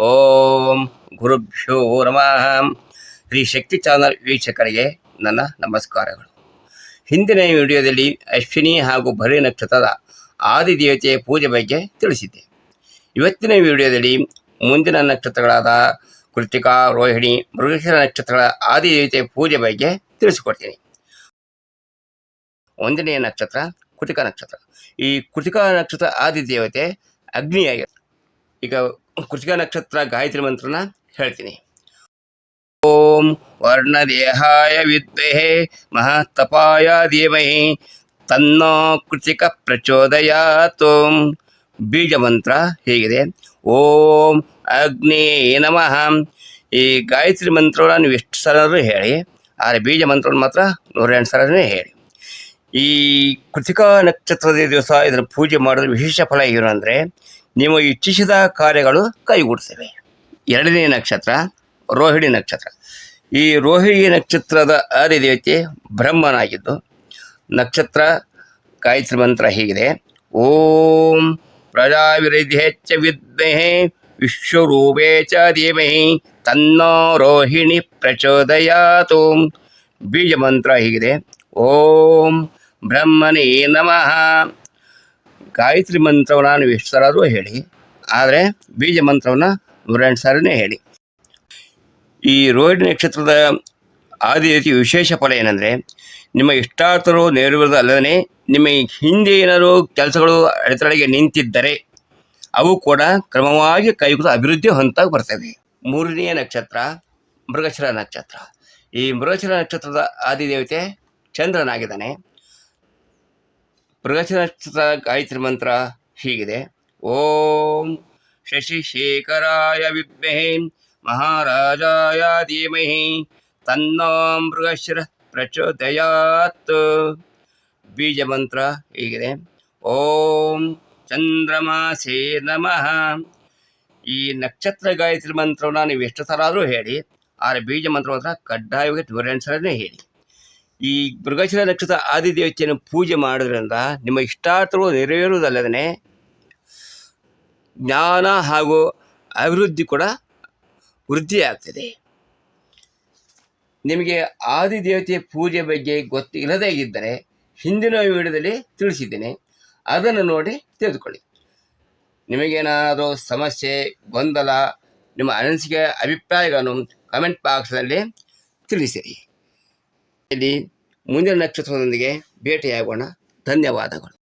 ಓಂ ಗುರುಭ್ಯೋ ನಮಃ. ಶ್ರೀ ಶಕ್ತಿ ಚಾನಲ್ ವೀಕ್ಷಕರಿಗೆ ನನ್ನ ನಮಸ್ಕಾರಗಳು. ಹಿಂದಿನ ವಿಡಿಯೋದಲ್ಲಿ ಅಶ್ವಿನಿ ಹಾಗೂ ಭರಿ ನಕ್ಷತ್ರದ ಆದಿದೇವತೆಯ ಪೂಜೆ ಬಗ್ಗೆ ತಿಳಿಸಿದ್ದೆ. ಇವತ್ತಿನ ವಿಡಿಯೋದಲ್ಲಿ ಮುಂದಿನ ನಕ್ಷತ್ರಗಳಾದ ಕೃತಿಕಾ ರೋಹಿಣಿ, ಮೃಗಶಿರ ನಕ್ಷತ್ರಗಳ ಆದಿದೇವತೆಯ ಪೂಜೆ ಬಗ್ಗೆ ತಿಳಿಸಿಕೊಡ್ತೀನಿ. ಒಂದನೆಯ ನಕ್ಷತ್ರ ಕೃತಿಕಾ ನಕ್ಷತ್ರ. ಈ ಕೃತಿಕಾ ನಕ್ಷತ್ರ ಆದಿದೇವತೆ ಅಗ್ನಿಯಾಗಿದೆ ಈಗ ಕೃತಿಕಾ ನಕ್ಷತ್ರ ಗಾಯತ್ರಿ ಮಂತ್ರನ ಹೇಳ್ತೀನಿ. ಓಂ ವರ್ಣದೇಹಾಯ ಮಹಾ ಮಹತ್ತಪಾಯ ಧೀಮಹಿ ತನ್ನೋ ಕೃತಿಕ ಪ್ರಚೋದಯಾತು. ಬೀಜ ಮಂತ್ರ ಹೀಗಿದೆ. ಓಂ ಅಗ್ನಿ ನಮಃ. ಈ ಗಾಯತ್ರಿ ಮಂತ್ರವನ್ನು ನೀವು ಎಷ್ಟು ಸಲರೂ ಹೇಳಿ, ಆದರೆ ಬೀಜ ಮಂತ್ರವನ್ನು ಮಾತ್ರ ನೂರೆಂಟು ಸಲನೇ ಹೇಳಿ. ಈ ಕೃತಿಕ ನಕ್ಷತ್ರದ ದಿವಸ ಇದನ್ನು ಪೂಜೆ ಮಾಡಿದ್ರೆ ವಿಶೇಷ ಫಲ ಏನು ಅಂದರೆ ನೀವು ಇಚ್ಛಿಸಿದ ಕಾರ್ಯಗಳು ಕೈಗೂಡ್ತವೆ ಎರಡನೇ ನಕ್ಷತ್ರ, ರೋಹಿಣಿ ನಕ್ಷತ್ರ. ಈ ರೋಹಿಣಿ ನಕ್ಷತ್ರದ ಆದಿದೇವತೆ ಬ್ರಹ್ಮನಾಗಿದ್ದು, ನಕ್ಷತ್ರ ಗಾಯತ್ರಿ ಮಂತ್ರ ಹೀಗಿದೆ. ಓಂ ಪ್ರಜಾವಿರುದ್ಧೇಚ್ಛ ವಿದ್ಮಹೆ ವಿಶ್ವರೂಪೇ ಚ ಧೀಮಹಿ ತನ್ನೋ ರೋಹಿಣಿ ಪ್ರಚೋದಯಾತು. ಬೀಜ ಮಂತ್ರ ಹೀಗಿದೆ. ಓಂ ಬ್ರಹ್ಮನೇ ನಮಃ. ಗಾಯತ್ರಿ ಮಂತ್ರವನ್ನು ನೀವು ಎಷ್ಟು ಸರಾದರೂ ಹೇಳಿ. ಆದರೆ ಬೀಜ ಮಂತ್ರವನ್ನು ನೂರೆಂಟು ಸಾರಿನೇ ಹೇಳಿ. ಈ ರೋಹಿಣಿ ನಕ್ಷತ್ರದ ಆದಿದೇವತೆಯ ವಿಶೇಷ ಫಲ ಏನಂದರೆ, ನಿಮ್ಮ ಇಷ್ಟಾರ್ಥರು ನೆರವೇರೋದಲ್ಲದೇ ನಿಮ್ಮ ಹಿಂದೆ ಏನಾದರೂ ಕೆಲಸಗಳು ಅಡೆತಡೆಗೆ ನಿಂತಿದ್ದರೆ, ಅವು ಕೂಡ ಕ್ರಮವಾಗಿ ಕೈಗೊಂಡು ಅಭಿವೃದ್ಧಿ ಹೊಂತಾಗಿ ಬರ್ತವೆ. ಮೂರನೆಯ ನಕ್ಷತ್ರ ಮೃಗಶಿರ ನಕ್ಷತ್ರ. ಈ ಮೃಗಶಿರ ನಕ್ಷತ್ರದ ಆದಿದೇವತೆ ಚಂದ್ರನಾಗಿದ್ದಾನೆ. ಮೃಗಶಿರ ನಕ್ಷತ್ರ ಗಾಯತ್ರಿ ಮಂತ್ರ ಹೀಗಿದೆ. ಓಂ ಶಶಿಶೇಖರಾಯ ವಿದ್ಮಹೆ ಮಹಾರಾಜಾಯ ಧೀಮಹಿ ತನ್ನೋ ಮೃಗಶಿರ ಪ್ರಚೋದಯಾತ್. ಬೀಜ ಮಂತ್ರ ಹೀಗಿದೆ. ಓಂ ಚಂದ್ರಮಾಸೇ ನಮಃ. ಈ ನಕ್ಷತ್ರ ಗಾಯತ್ರಿ ಮಂತ್ರವನ್ನು ನೀವು ಎಷ್ಟು ಸಲ ಆದರೂ ಹೇಳಿ, ಆದರೆ ಬೀಜ ಮಂತ್ರ ಮಾತ್ರ ಕಡ್ಡಾಯವಾಗಿ ಸಲನೇ ಹೇಳಿ. ಈ ಮೃಗಶಿರ ನಕ್ಷತ್ರ ಆದಿದೇವತೆಯನ್ನು ಪೂಜೆ ಮಾಡೋದ್ರಿಂದ ನಿಮ್ಮ ಇಷ್ಟಾರ್ಥಗಳು ನೆರವೇರುವುದಲ್ಲದೇ ಜ್ಞಾನ ಹಾಗೂ ಅಭಿವೃದ್ಧಿ ಕೂಡ ವೃದ್ಧಿಯಾಗ್ತದೆ. ನಿಮಗೆ ಆದಿದೇವತೆಯ ಪೂಜೆ ಬಗ್ಗೆ ಗೊತ್ತಿಲ್ಲದೇ ಇದ್ದರೆ ಹಿಂದಿನ ವಿಡಿಯೋದಲ್ಲಿ ತಿಳಿಸಿದ್ದೇನೆ. ಅದನ್ನು ನೋಡಿ ತಿಳಿದುಕೊಳ್ಳಿ. ನಿಮಗೇನಾದರೂ ಸಮಸ್ಯೆ, ಗೊಂದಲ, ನಿಮ್ಮ ಅನಿಸಿಕೆ, ಅಭಿಪ್ರಾಯಗಳನ್ನು ಕಮೆಂಟ್ ಬಾಕ್ಸ್ನಲ್ಲಿ ತಿಳಿಸಿರಿ. ಇಲ್ಲಿ ಮುಂದಿನ ನಕ್ಷತ್ರದೊಂದಿಗೆ ಭೇಟಿಯಾಗೋಣ. ಧನ್ಯವಾದಗಳು.